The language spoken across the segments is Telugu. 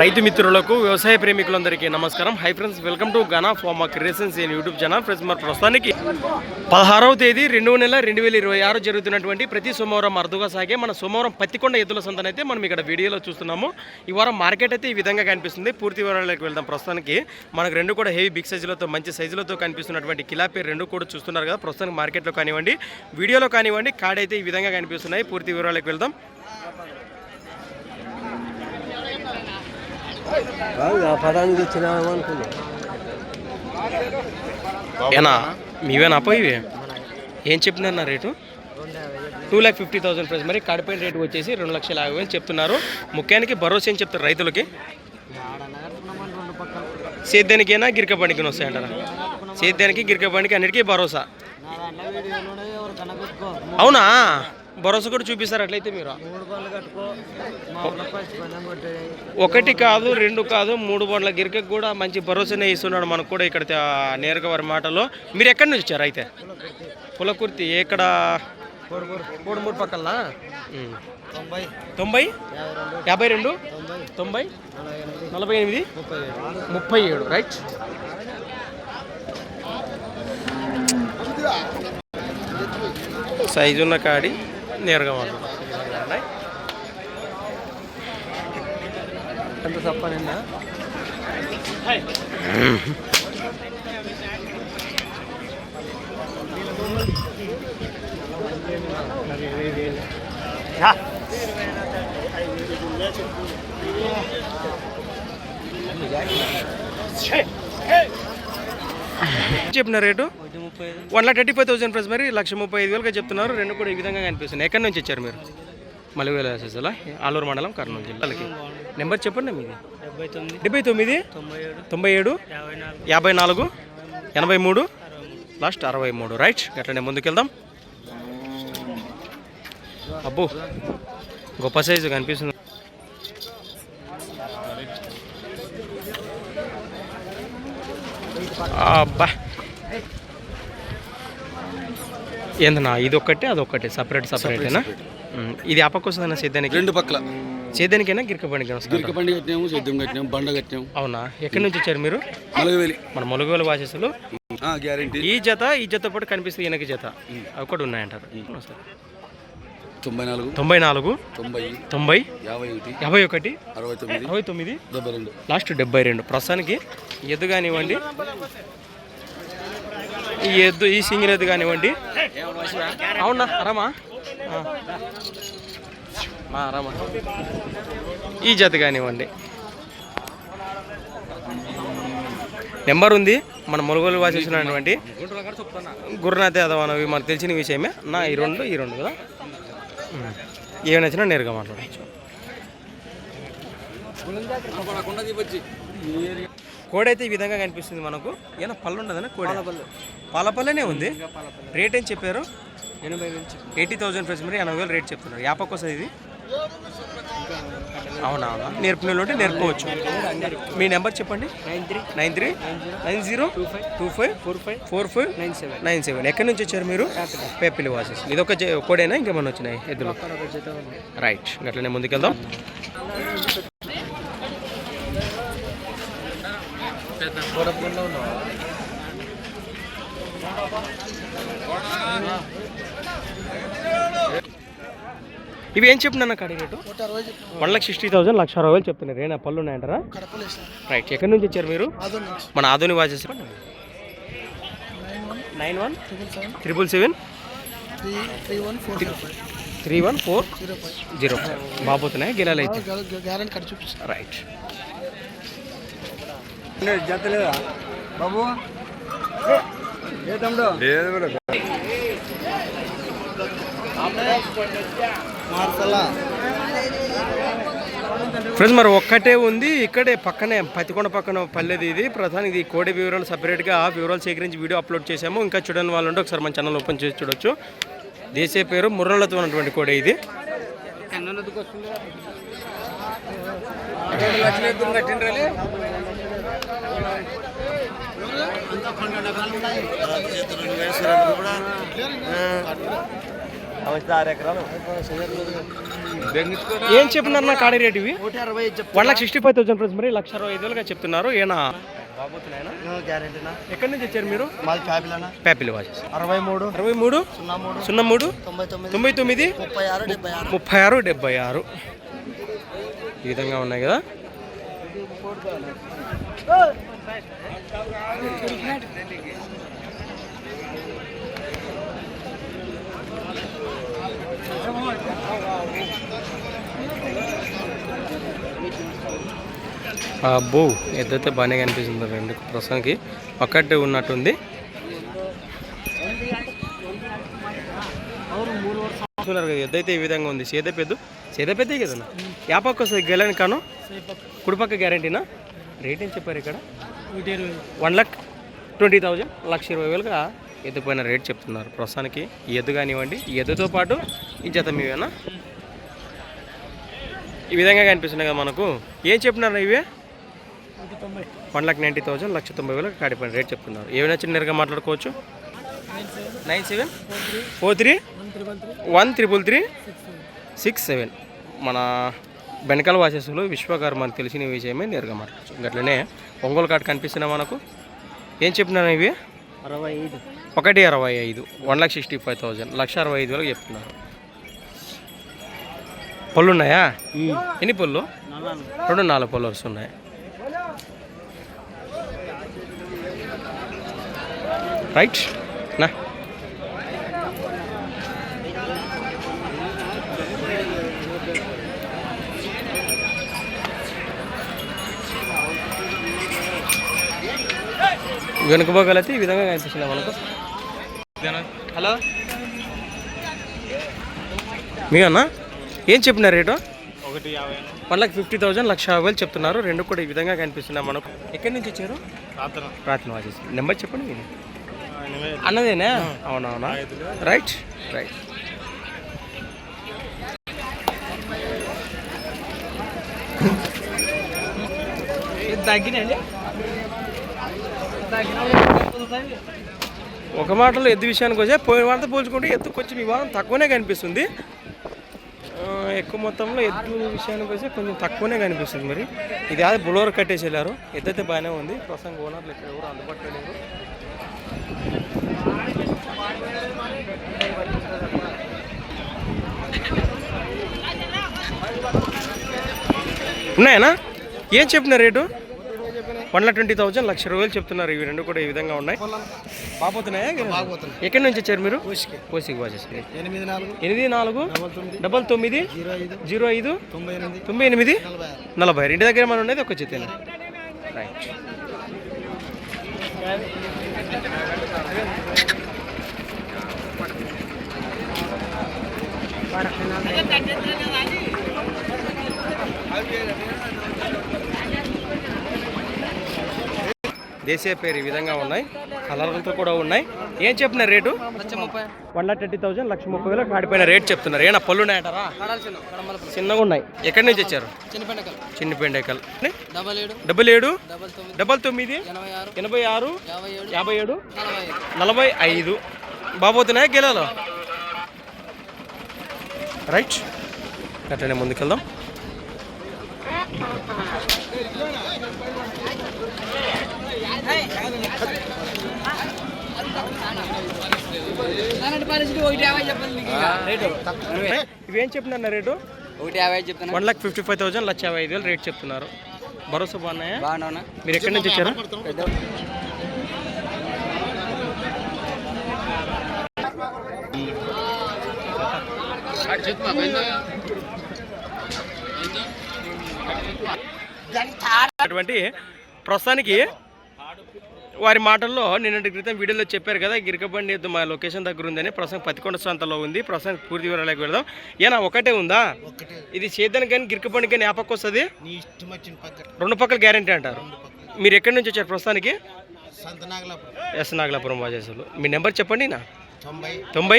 రైతు మిత్రులకు వ్యవసాయ ప్రేమికులందరికీ నమస్కారం. Hi friends welcome to Gana farmer creations in YouTube channel friends మరి ప్రస్తుతానికి పదహారవ తేదీ రెండు నెల రెండు వేల ఇరవై ఆరు జరుగుతున్నటువంటి ప్రతి సోమవారం అరుదుగా సాగే మన సోమవారం పత్తికొండ ఎద్దుల సంతనైతే మనం ఇక్కడ వీడియోలో చూస్తున్నాము. ఈ వారం మార్కెట్ అయితే ఈ విధంగా కనిపిస్తుంది. పూర్తి వివరాలకు వెళ్దాం ప్రస్తుతానికి. మనకు రెండు కూడా హెవీ బిగ్ సైజులతో మంచి సైజులతో కనిపిస్తున్నటువంటి కిలాపి రెండు కూడా చూస్తున్నారు కదా. ప్రస్తుతానికి మార్కెట్లో కానివ్వండి వీడియోలో కానివ్వండి కాడైతే ఈ విధంగా కనిపిస్తున్నాయి. పూర్తి వివరాలకు వెళ్దాం. పదానికి వచ్చినాము అనుకున్నా. ఏనా? మీవేనా అప్ప ఇవి? ఏం చెప్పినారు rate? Two lakh fifty thousand price మరి కడిపోయిన రేటు వచ్చేసి రెండు లక్షల యాభై వేలు చెప్తున్నారు. ముఖ్యానికి భరోసా ఏం చెప్తారు రైతులకి? సేద్యానికైనా గిరిక పండికి వస్తాయంటారా? సేద్యానికి గిరిక పండికి అన్నిటికీ భరోసా. అవునా? భరోసా కూడా చూపిస్తారు అట్లయితే మీరు? ఒకటి కాదు రెండు కాదు మూడు బండ్ల గిరికకు కూడా మంచి భరోసానే ఇస్తున్నాడు మనకు కూడా ఇక్కడ నేరుగా వారి మాటలో. మీరు ఎక్కడి నుంచి వచ్చారు అయితే? పులకుర్తి. ఎక్కడ? కోడమూరు. పక్కన తొంభై. యాభై రెండు? తొంభై. నలభై ఎనిమిది. ముప్పై ఏడు. ముప్పై ఏడు రైట్. సైజు ఉన్న కాడి. నేరుగా మాట్లాడుతుంది ఎంత తప్పనిందా చెప్పిన rate? One lakh thirty five thousand price మరి లక్ష ముప్పై ఐదు వేలుగా చెప్తున్నారు. రెండు కూడా ఈ విధంగా కనిపిస్తున్నాయి. ఎక్కడి నుంచి వచ్చారు మీరు? మలివేల ఎస్ఎస్ఎల్ ఆలూరు మండలం కర్నూలు జిల్లాలకి నెంబర్ చెప్పండి మీది. డెబ్బై తొమ్మిది తొంభై ఏడు యాభై నాలుగు యాభై నాలుగు ఎనభై మూడు లాస్ట్ అరవై మూడు. రైట్ అట్లనే ముందుకెళ్దాం. అబ్బో గొప్ప సైజు కనిపిస్తుంది. అబ్బా. ఏందన్నా ఇది ఒక్కటే అది ఒక్కటే సపరేట్ సపరేటేనా ఇది అప్పకొస్తుందన్న సేద్యానికి? రెండు పక్కల. సేద్యానికైనా? గిరికబండికి గిరిక బండి కట్టినాము సేద్యం కట్టినాము బండ కట్టినాము. అవునా? ఎక్కడి నుంచి వచ్చారు మీరు? మలగవేలి. మన మొలగోలు వాసేసులు గ్యారంటీ. ఈ జత ఈ జత పాటు కనిపిస్తుంది ఈయనకి జత. అవి కూడా ఉన్నాయంటారు. సరే. తొంభై నాలుగు తొంభై నాలుగు తొంభై తొంభై యాభై ఒకటి యాభై ఒకటి అరవై తొమ్మిది అరవై తొమ్మిది డెబ్బై రెండు. లాస్ట్ డెబ్బై రెండు. ప్రస్తుతానికి ఎద్దు కానివ్వండి ఈ ఎద్దు ఈ సింగిల్ ఎద్దు కానివ్వండి. అవునా అరమా ఆ. మా అరమా ఈ జత కానివ్వండి. నెంబర్ ఉంది. మన ములుగోలు వాసేసినటువంటి గురునాథ్ యాదవ్ అనేవి మనకు తెలిసిన విషయమే. నా ఈ రెండు ఈ రెండు కదా. ఏమి నచ్చినా నేరుగా మాట్లాడచ్చు. కోడి అయితే ఈ విధంగా కనిపిస్తుంది మనకు. ఏమైనా పళ్ళు ఉండదన్నా కోడి? పాలపల్లెనే ఉంది. రేట్ ఏం చెప్పారు? ఎనభై ఎయిటీ థౌసండ్ ప్రైస్ మరి ఎనభై వేలు రేట్ చెప్తున్నారు. యాపక్ వస్తుంది ఇది? అవునా? అవునా నేర్పునే ఉంటే నేర్పుకోవచ్చు. మీ నెంబర్ చెప్పండి. Nine three. Nine three. Nine zero. Two five. Four five. Four five. Nine seven. Nine seven. ఎక్కడి నుంచి వచ్చారు మీరు? పేపిల్లి వాసెస్. ఇది ఒక కోడేనా? ఇంకేమన్నా వచ్చినాయి? ఎద్దులు. రైట్. అట్లనే ముందుకెళ్దాం. ఇవి ఏం చెప్తున్నా కాడి rate? One lakh sixty thousand లక్ష అరవై వేలు చెప్తున్నారు ఏనా పళ్ళు ఉన్నాయంటారా రైట్ ఎక్కడి నుంచి వచ్చారు మీరు? మన ఆధునిక watches nine one triple seven. Three one four zero five. బాబోతున్నాయి గిరాలు అయితే. రైట్. జత లేదా? బాబు? ఏ తమ్ముడు? మార్సలా ఫ్రెండ్స్ మరి ఒక్కటే ఉంది. ఇక్కడే పక్కనే పత్తికొండ పక్కన పల్లెది ఇది. ప్రధాని ఇది కోడి వివరాలు సపరేట్గా ఆ వివరాలు సేకరించి వీడియో అప్లోడ్ చేసాము ఇంకా చూడని వాళ్ళు ఉంటే ఒకసారి మన ఛానల్ ఓపెన్ చేసి చూడొచ్చు. దేశీయ పేరు ముర్రలతో ఉన్నటువంటి కోడి ఇది. ఏం చెప్పినారు నా కాడి రేట్ ఇవి? One lakh sixty five thousand friends మరి లక్ష అరవై ఐదు వేలుగా చెప్తున్నారు. ఏనా? ఎక్కడి నుంచి వచ్చారు మీరు? ప్యాపిల్ వాచెస్ అరవై మూడు. అరవై మూడు? సున్నా మూడు. సున్నా మూడు? తొంభై తొమ్మిది. తొంభై తొమ్మిది? ముప్పై ఆరు డెబ్బై ఆరు. ముప్పై ఆరు డెబ్బై ఆరు. ఈ విధంగా ఉన్నాయి కదా? అబ్బో ఎద్దైతే బాగానే కనిపిస్తుంది రెండు ప్రస్తుతానికి. ఒక్కటే ఉన్నట్టుంది. చూస్తున్నారు కదా ఎద్దైతే ఈ విధంగా ఉంది. సేద పెద్ద సేద పెద్ద కదా యాపక్క వస్తుంది గెలని కాను. కుడిపక్క గ్యారంటీనా? రేట్ ఏం చెప్పారు ఇక్కడ? వన్ లాక్ ట్వంటీ థౌజండ్ లక్ష ఇరవై వేలుగా ఎద్దుపోయిన రేట్ చెప్తున్నారు ప్రస్తుతానికి. ఈ ఎద్దు కానివ్వండి ఈ ఎద్దుతో పాటు ఈ జత మీవేనా ఈ విధంగా కనిపిస్తున్నాయి కదా మనకు. ఏం చెప్పినారు ఇవే? వన్ లాక్ నైంటీ థౌసండ్ లక్ష తొంభై వేలకు కాడిపోయిన రేట్ చెప్తున్నారు. ఏమైనా చిన్నగా మాట్లాడుకోవచ్చు? Nine seven? Four three? One triple three? Six seven. మన బెనకాల వాసెస్లో విశ్వకర్మ అని తెలిసిన విషయమే నేరుగా మాట్లాడచ్చు గట్లనే ఒంగోలు కార్డు కనిపిస్తున్నా మనకు. ఏం చెప్పినాను ఇవి? అరవై ఐదు. ఒకటి అరవై ఐదు. One lakh sixty five thousand. లక్ష అరవై ఐదు వేలకు చెప్తున్నారు. పళ్ళు ఉన్నాయా ఎన్ని పళ్ళు రెండు నాలుగు పళ్ళు వస్తున్నాయి. రైట్ నా వెనుక ఈ విధంగా కనిపిస్తున్నాయి మనకు. హలో? మీ అన్న ఏం చెప్పినారు రేటు? ఒకటి యాభై. వన్ లాక్ ఫిఫ్టీ థౌసండ్ లక్ష యాభై వేలు చెప్తున్నారు. రెండు కూడా ఈ విధంగా కనిపిస్తున్నాయి మనకు. ఎక్కడి నుంచి వచ్చారు? రాత్రి. రాత్రి వాచేసి నెంబర్ చెప్పండి. అన్నదేనా? అవునవునా? రైట్ రైట్ తగ్గినండి ఒక మాటలో ఎద్దు విషయానికి వచ్చే పోయిన వారితో పోల్చుకుంటే ఎద్దు కొంచెం వివాదం తక్కువనే కనిపిస్తుంది. ఎక్కువ మొత్తంలో ఎద్దు విషయానికి వస్తే కొంచెం తక్కువనే కనిపిస్తుంది మరి. ఇది అది బులోర్ కట్టేసి వెళ్ళారు. ఎద్దు అయితే బాగానే ఉంది. ప్రస్తుతం ఓనర్లు ఇక్కడ ఎవరు అందుబాటులో లేరు. ఉన్నాయనా? ఏం చెప్పిన rate? One lakh twenty thousand లక్ష రూపాయలు చెప్తున్నారు. ఇవి రెండు కూడా ఈ విధంగా ఉన్నాయి. బాగుపోతున్నాయా. ఎక్కడి నుంచి వచ్చారు మీరు? కోసికి వాచేసి ఎనిమిది నాలుగు. ఎనిమిది నాలుగు. డబల్ తొమ్మిది. జీరో ఐదు. తొంభై ఎనిమిది. నలభై రెండు దగ్గర మనం ఉండేది ఒక చిత్తేనా. రైట్ దేశీయ పేరు ఈ విధంగా ఉన్నాయి. కలర్లతో కూడా ఉన్నాయి. ఏం చెప్తున్నారు rate? One lakh twenty thousand లక్ష ముప్పై వేలకు ఆడిపోయిన రేట్ చెప్తున్నారు. ఏనా పళ్ళు ఉన్నాయటారా? చిన్నగా ఉన్నాయి. ఎక్కడి నుంచి వచ్చారు చిన్నపెండకల్ చిన్న పెండేకల్ డబల్ ఏడు డబల్ తొమ్మిది ఎనభై ఆరు యాభై ఏడు నలభై ఐదు. బాబోతున్నాయా గెలాలో రైట్. అట్లనే ముందుకెళ్దాం. ఇవేం చెప్తున్నారు రేటు? ఒకటి యాభై చెప్తాను one lakh fifty five thousand లక్ష యాభై ఐదు వేలు రేట్ చెప్తున్నారు. భరోసా బాగున్నాయా? బాగున్నా మీరు ఎక్కడి నుంచి వచ్చారు? అటువంటి ప్రస్తుతానికి వారి మాటల్లో నిన్నటి క్రితం వీడియోలో చెప్పారు కదా గిరికబండి మా లొకేషన్ దగ్గర ఉందని ప్రస్తుతం పతికొండ ప్రాంతంలో ఉంది. ప్రస్తుతం పూర్తి వివరాలకు వెళ్దాం. ఏనా ఒకటే ఉందా? ఒకటి. ఇది చేద్దానికి కానీ గిరికబండి కానీ వస్తుంది? ఇష్టం వచ్చిన పక్కన. రెండు పక్కల గ్యారంటీ అంటారు. మీరు ఎక్కడి నుంచి వచ్చారు ప్రస్తుతానికి? సంతనాగలాపురం ఎస్ నాగలాపురం వాజేసులు మీ నెంబర్ చెప్పండి నా. తొంభై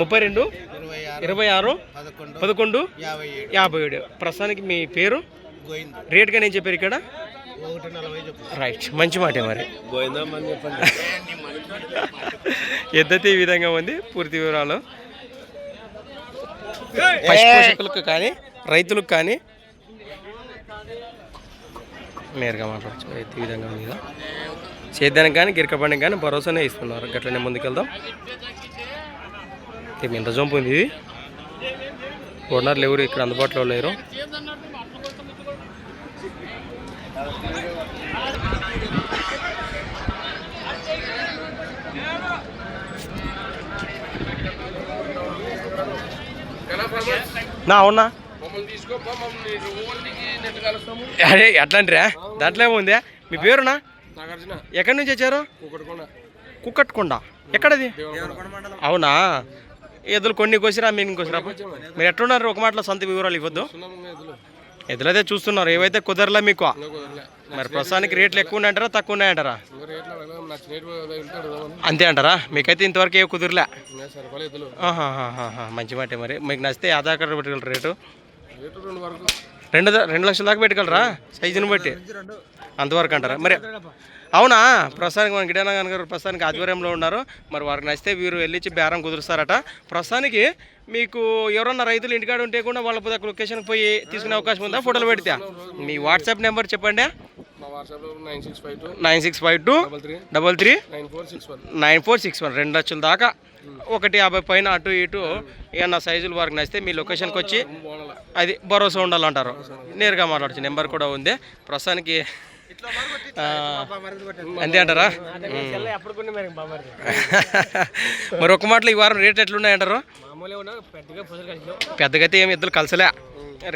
ముప్పై రెండు ఇరవై ఆరు పదకొండు యాభై ఏడు. ప్రస్తుతానికి మీ పేరు? రేట్గా నేను చెప్పారు ఇక్కడ? రైట్ మంచి మాటే మరి. ఎద్దతే ఈ విధంగా ఉంది పూర్తి వివరాలు. పశు పోషకులకు కానీ రైతులకు కానీ. నేరుగా మాట్లాడచ్చు. అయితే ఈ విధంగా ఉంది కదా. సేద్యానికి కానీ గిరక పండుగ కానీ భరోసానే ఇస్తున్నారు. గట్లనే ముందుకెళ్దాం. ఇది ఎంత జంపు ఉంది ఇది? ఓనర్లు ఎవరు ఇక్కడ అందుబాటులో లేరు? నా అవునా? అరే అట్లాంటిరా? దాంట్లో ఏముంది మీ పేరునా? ఎక్కడి నుంచి వచ్చారు? కుక్కట్కొండ. ఎక్కడది? అవునా? ఎద్దులు కొన్ని కోసిరా మీరు కోసిరా. మీరు ఎట్లున్నారు? ఒక మాటలో సొంత వివరాలు ఇవ్వద్దు. ఎద్దులైతే చూస్తున్నారు. ఏవైతే కుదరలే మీకు? మరి ప్రస్తుతానికి రేట్లు ఎక్కువ ఉన్నాయంటారా తక్కువ ఉన్నాయంటారా? అంతే అంటారా? మీకైతే ఇంతవరకు ఏ కుదిరలే. మంచి మాట మరి. మీకు నచ్చితే ఆధార్ కార్డు రేటు. రెండు రెండు లక్షల దాకా పెట్టగలరా సైజుని బట్టి. అంతవరకు అంటారా? మరి అవునా? ప్రస్తుతానికి మన గిడానంగన్ గారు ప్రస్తుతానికి ఆధ్వర్యంలో ఉన్నారు. మరి వారికి నచ్చితే వీరు వెళ్ళిచ్చి బేరం కుదురుస్తారట. ప్రస్తుతానికి మీకు ఎవరన్నా రైతులు ఇంటికాడ ఉంటే కూడా వాళ్ళ దగ్గర లొకేషన్కి పోయి తీసుకునే అవకాశం ఉందా? ఫోటోలు పెడితే. మీ వాట్సాప్ నెంబర్ చెప్పండి. Nine six five two. Double three. Nine four six one. రెండు లక్షల దాకా. ఒకటి యాభై పైన అటు ఇటు ఏమన్నా సైజులు వారికి నచ్చితే మీ లొకేషన్కి వచ్చి అది భరోసా ఉండాలంటారు. నేరుగా మాట్లాడచ్చు నెంబర్ కూడా ఉంది. ప్రస్తుతానికి అంతే అంటారా? మరి ఒక మాటలో ఈ వారం రేట్లు ఎట్లున్నాయంటారు? పెద్దగా అయితే ఏమి ఇద్దరు కలిసలే.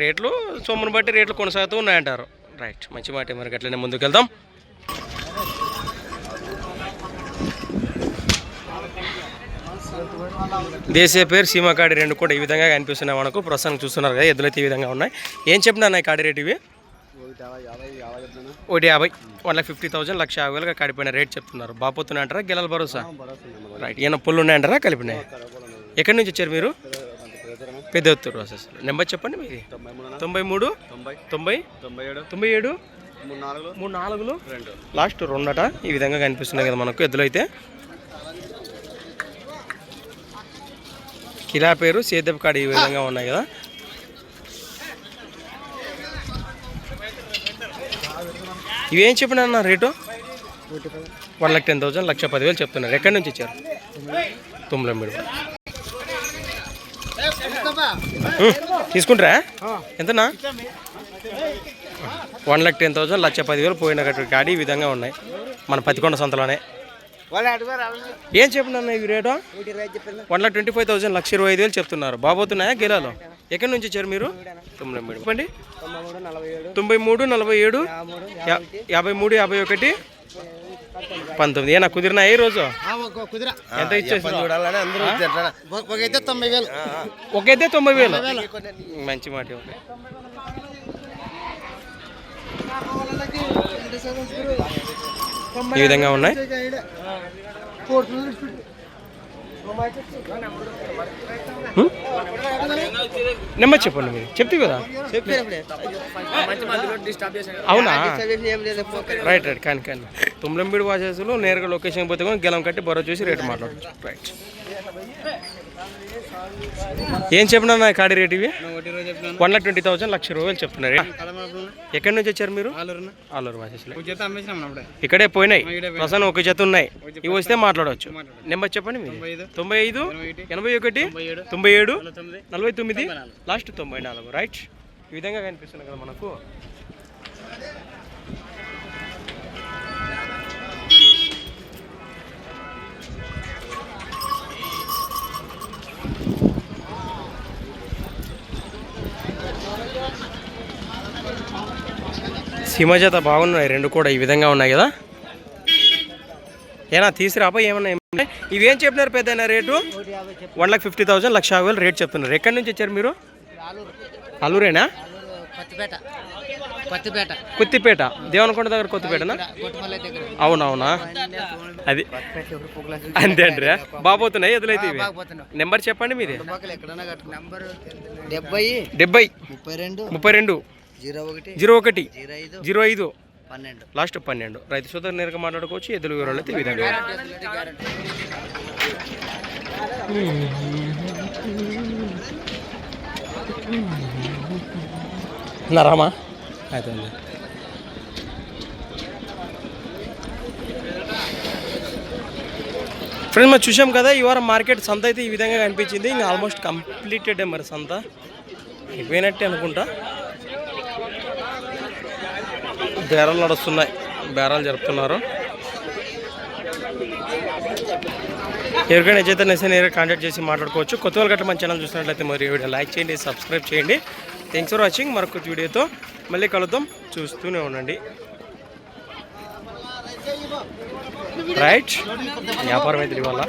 రేట్లు సొమ్మును బట్టి రేట్లు కొనసాగుతూ ఉన్నాయంటారు. రైట్ మంచి మాట మరి అట్లనే ముందుకు వెళ్దాం దేశీయ పేరు సీమకాడి రెండు కూడా ఈ విధంగా కనిపిస్తున్నాయి మనకు. ప్రస్తుతం చూస్తున్నారు కదా ఎద్దులైతే ఈ విధంగా ఉన్నాయి. ఏం చెప్పినా ఈ కాడి రేట్ ఇవి? ఒకటి యాభై వన్ లాక్ ఫిఫ్టీ థౌసండ్ లక్ష యాభై వేలుగా కాడిపోయిన రేట్ చెప్తున్నారు. బాపోతున్నాయి అంటారా? గిల్లల భరోసా? రైట్ ఈయన పుల్లు ఉన్నాయంటారా? కలిపినాయి? ఎక్కడి నుంచి వచ్చారు మీరు? పెద్ద ఎత్తూరు ప్రాసెస్ నెంబర్ చెప్పండి మీది. తొంభై మూడు తొంభై తొంభై ఏడు మూడు నాలుగులు లాస్ట్ రెండట ఈ విధంగా కనిపిస్తున్నాయి కదా మనకు ఎద్దులు అయితే కిలా పేరు సేదప్ కాడ ఈ విధంగా ఉన్నాయి కదా? ఇవేం చెప్పిన అన్న rate? One lakh ten thousand లక్ష పదివేలు చెప్తున్నారు. ఎక్కడి నుంచి ఇచ్చారు? తుమ్లం మీరు తీసుకుంటారా? ఎంతనా? వన్ లాక్ టెన్ థౌసండ్ లక్ష పదివేలు పోయిన గాడి ఈ విధంగా ఉన్నాయి. మన పతికొండ సంతలోనే. ఏం చెప్పిన ఇవి rate? One lakh twenty five thousand లక్ష ఇరవై ఐదు వేలు చెప్తున్నారు. బాబోతున్నాయా గెలాలో ఎక్కడి నుంచి వచ్చారు మీరు? తొంభై మూడు చెప్పండి. తొంభై మూడు నలభై ఏడు యాభై మూడు యాభై ఒకటి పంతొమ్మిది. ఏనా కుదిరినా ఈ రోజు? ఎంత ఇచ్చేసి తొంభై వేలు. ఒకైతే తొంభై వేలు. మంచి మాట ఇవ్వండి. ఈ విధంగా ఉన్నాయి? హ్మ్? నెంబర్ చెప్పండి మీరు. చెప్తే కదా. అవునా? రైట్ రైట్ కానీ కానీ. తుమ్లంబీడి వాచేసులు నేరుగా లొకేషన్ పోతే కూడా గెలం కట్టి బొర చూసి రేటు మాట్లాడచ్చు. రైట్ ఏం చెప్పినా కాడి రేట్ ఇవి? వన్ లాక్ ట్వంటీ థౌసండ్ లక్ష రూపాయలు చెప్తున్నారు. ఎక్కడి నుంచి వచ్చారు మీరు? ఆలూరు ఇక్కడే పోయినాయి. ప్రస్తుతం ఒక జత ఉన్నాయి. ఇవి వస్తే మాట్లాడవచ్చు. నెంబర్ చెప్పండి మీరు తొంభై ఐదు. ఎనభై ఒకటి. తొంభై ఏడు. నలభై తొమ్మిది. లాస్ట్ తొంభై నాలుగు రైట్ ఈ విధంగా కనిపిస్తుంది కదా మనకు. సింహజత బాగున్నాయి రెండు కూడా ఈ విధంగా ఉన్నాయి కదా? ఏనా తీసుకురాపా ఏమన్నా ఏమన్నా? ఇవేం చెప్పినారు పెద్ద rate? One lakh fifty thousand లక్ష యాభై వేలు రేట్ చెప్తున్నారు. ఎక్కడి నుంచి వచ్చారు మీరు? అల్లూరేనా? కొత్తపేట. దేవనకొండ దగ్గర కొత్తిపేటనా? అవునవునా? అది అంతే అంటారా? బాబోతున్నాయి ఎదులైతే ఇవి? నెంబర్ చెప్పండి మీది. ఎక్కడన్నా కట్టు నంబర్ డెబ్బై డెబ్బై. ముప్పై రెండు ముప్పై రెండు. జీరో ఒకటి జీరో ఒకటి. జీరో ఐదు పన్నెండు. లాస్ట్ పన్నెండు. రైతు సోదరు నేరుగా మాట్లాడుకోవచ్చు ఎదురు వివరాలు అయితే విధంగా. నరామా అవుతుంది ఫ్రెండ్స్ మరి చూసాం కదా ఈ వారం మార్కెట్ సంత అయితే ఈ విధంగా కనిపించింది. ఇంకా ఆల్మోస్ట్ కంప్లీటెడ్ మరి సంత? అయిపోయినట్టే అనుకుంటా. బేరాలు నడుస్తున్నాయి. బేరాలు జరుపుతున్నారు. ఎవరికైనా నచ్చితే నెసే కాంటాక్ట్ చేసి మాట్లాడుకోవచ్చు కొత్త వాళ్ళు గట్రా మన ఛానల్ చూసినట్లయితే మరి వీడియో లైక్ చేయండి సబ్స్క్రైబ్ చేయండి. థ్యాంక్స్ ఫర్ వాచింగ్ మరొక వీడియోతో మళ్ళీ కలుద్దాం. చూస్తూనే ఉండండి. రైట్ వ్యాపారం అయితే ఇవాళ